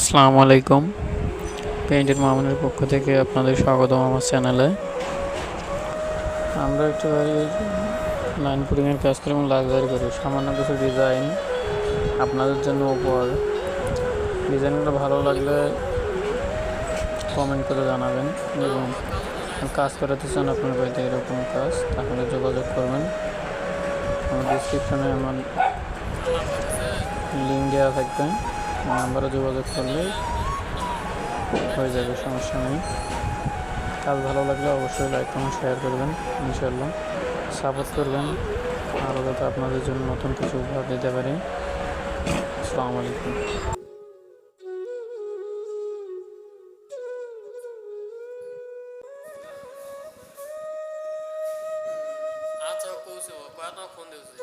আসসালামু আলাইকুম। পেইন্টের মামুনের পক্ষ থেকে আপনাদের স্বাগতম আমার চ্যানেলে। আমরা একটু লাইন পুরিংয়ের কাজ করি এবং লাক্সারি করি। সামান্য কিছু ডিজাইন আপনাদের জন্য উপর ডিজাইনগুলো ভালো লাগলে কমেন্ট করে জানাবেন এবং কাজ করাতে চান আপনার বাড়িতে এরকম কাজ, তাহলে যোগাযোগ করবেন। আমার ডিসক্রিপশনে আমার লিঙ্ক দেওয়া থাকবে। নাম্বারে যোগাযোগ করলে হয়ে যাবে, সমস্যা নেই। কাজ ভালো লাগলে অবশ্যই লাইক কমেন্ট শেয়ার করবেন ইনশাল্লাহ সাপোর্ট করবেন। আরও যাতে আপনাদের জন্য নতুন কিছু উপহার দিতে পারি। আসসালামু আলাইকুম। আচ্ছা দিয়েছে?